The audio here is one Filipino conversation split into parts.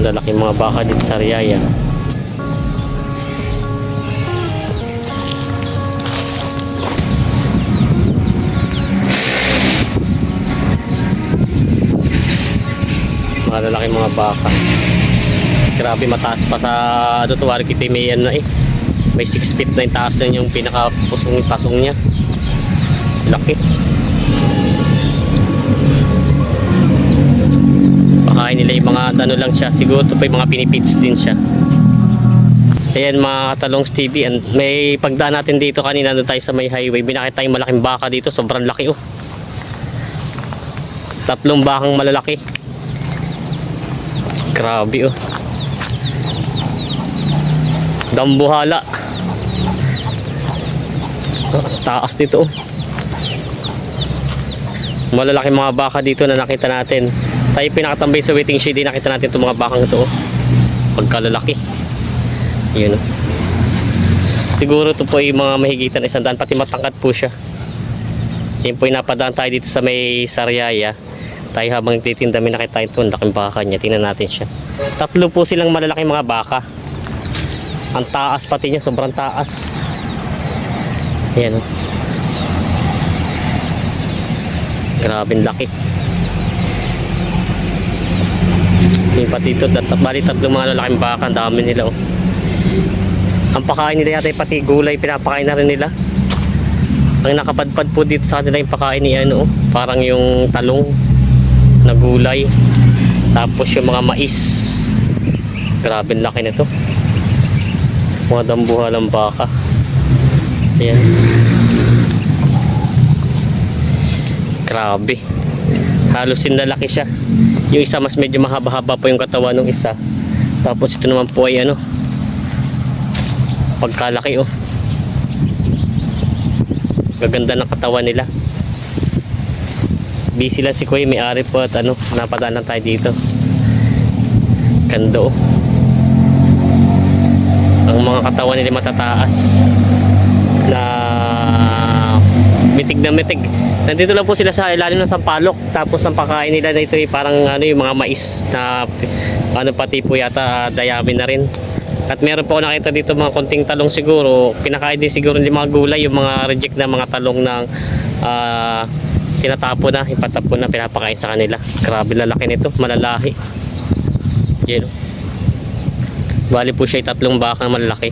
Lalaki mga baka dito sa Riyaya. Mga lalaki mga baka. Grabe mataas pa sa ano to, Warikiti may ano eh. May 6 feet na yung taas na yung pinaka pusong pasong niya. Laki. Pakain nila yung mga ano lang siya. Siguro ito pa yung mga pinipits din siya. Ayan mga katalongs TV. And may pagdaan natin dito kanina doon tayo sa may highway. Binakita tayong malaking baka dito. Sobrang laki oh. Tatlong bakang malalaki. Grabe oh. Dambuhala. Oh, taas dito oh. Malalaki mga baka dito na nakita natin. Tayo pinakatambay sa waiting shed, di nakita natin itong mga bakang ito. Oh. Pagkalalaki. Yun oh. Siguro ito po yung mga mahigitan isang daan, pati matangkad po siya. Yan po napadaan tayo dito sa may Sariaya. Tayo habang titinda may nakita ito, ang laking baka niya. Tingnan natin siya. Tatlo po silang malalaking mga baka. Ang taas pati niya, sobrang taas. Ayan oh. Grabe ang laki. Yung pati ito, tat, bali tatlong mga lalaking baka, ang dami nila oh. Ang pakain nila yata pati gulay, pinapakain na rin nila. Ang nakapadpad po dito sa kanila yung pakain ni ano, oh, parang yung talong na gulay. Tapos yung mga mais. Grabe laki nito. Mga dambuhalang baka. Ayan. Grabe. Halos sinlalaki siya. Yung isa mas medyo mahaba-haba po yung katawan ng isa. Tapos ito naman po ay ano. Pagkalaki oh. Gaganda ng katawan nila. Busy lang si Kuya, may ari po at ano, napadaan lang tayo dito. Ganda oh. Ang mga katawan nila matataas na mitig na mitig. Nandito lang po sila sa ilalim ng sampalok. Tapos ang pakain nila na ito ay parang ano yung mga mais na ano pati po yata dayami na rin. At meron po ako nakita dito mga konting talong siguro. Pinakain din siguro ng mga gulay, yung mga reject na mga talong ng ah tinatapo na, ipatapo na, pinapakain sa kanila. Grabe lalaki nito, malalahi. Yan. Bali po siya tatlong baka malalaki.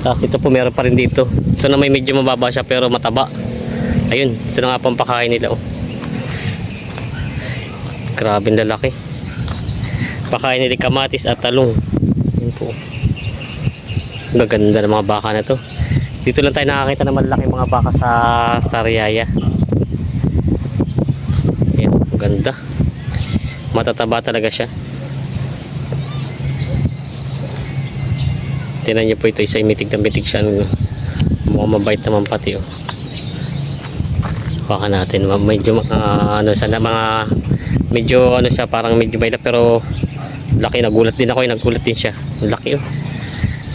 Tapos ito po meron pa rin dito. Ito na may medyo mababa siya pero mataba. Ayun, ito na nga pang pakain nila oh. Grabe lalaki. Pakain nila kamatis at talong. Yun po. Gaganda ng mga baka na to. Dito lang tayo nakakita ng malaki mga baka sa Sariaya. Yan, ganda. Matataba talaga siya. Tinan niyo po ito, isa mitig na mitig siya. Mukhang mabait naman pati oh. Baka natin, medyo mga ano sana mga medyo ano siya parang medyo may pero laki nagulat din ako, eh, nagulat din siya. Laki oh.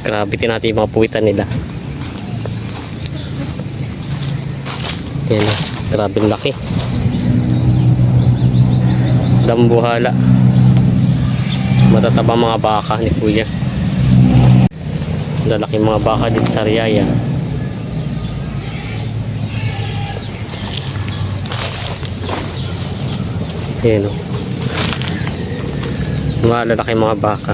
Grabe tin natin yung mga puwitan nila. Yan oh. Grabe laki. Dambuhala. Matataba mga baka ni kuya. Lalaki mga baka dito sa Riyaya. Yan o. Mga lalaki mga baka.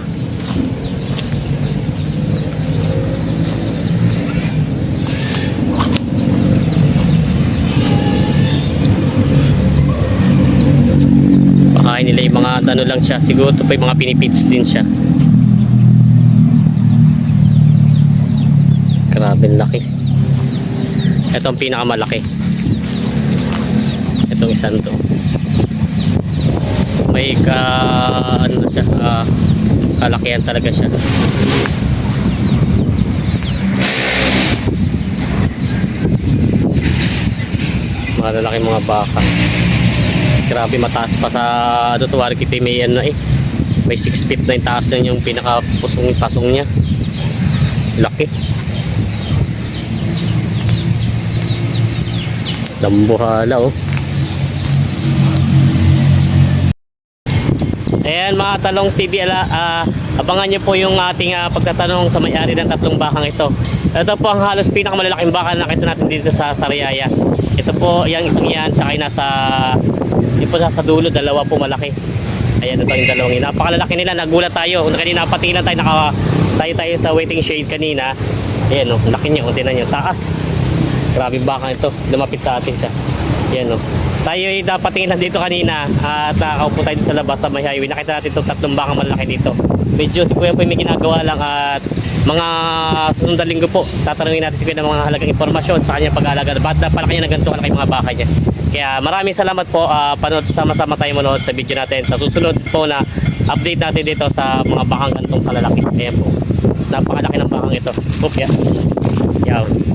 Pakain nila yung mga ano lang siya. Siguro ito pa yung mga pinipits din siya. Grabe laki. Ito ang pinakamalaki. Itong isang to. May ka ano siya, ah, kalakihan talaga siya. Mga lalaki mga baka. Grabe mataas pa sa ano to, Warikiti may ano eh. May 6 feet na yung taas na yung pinaka pusong pasong niya. Laki. Dambuhala oh. Ayan mga talong TV, ala, ah, abangan nyo po yung ating ah, pagtatanong sa may-ari ng tatlong bakang ito. Ito po ang halos pinakamalalaking baka na nakita natin dito sa Sariaya. Ito po, yung isang yan, tsaka yung nasa, yung po nasa dulo, dalawa po malaki. Ayan, ito yung dalawang yun. Napakalalaki nila, nagulat tayo. Kanina patilan tayo, naka, tayo tayo sa waiting shade kanina. Ayan o, laki niya, kung tinan nyo, taas. Grabe baka ito, lumapit sa atin siya. Ayan o. Tayo ay napatingin lang dito kanina at nakakaupo tayo sa labas sa may highway. Nakita natin itong tatlong baka malaki dito. Medyo si Kuya po may ginagawa lang at mga susunod na linggo po, tatanungin natin si Kuya ng mga halagang impormasyon sa kanyang pag-aalaga. Ba't napalaki niya ng ganito kalaki mga baka niya. Kaya maraming salamat po. Uh, panood, sama-sama tayo manood sa video natin. Sa susunod po na update natin dito sa mga bakang gantong kalalaki. Ayan po. Napakalaki ng bakang ito. Oop, yeah. Yan.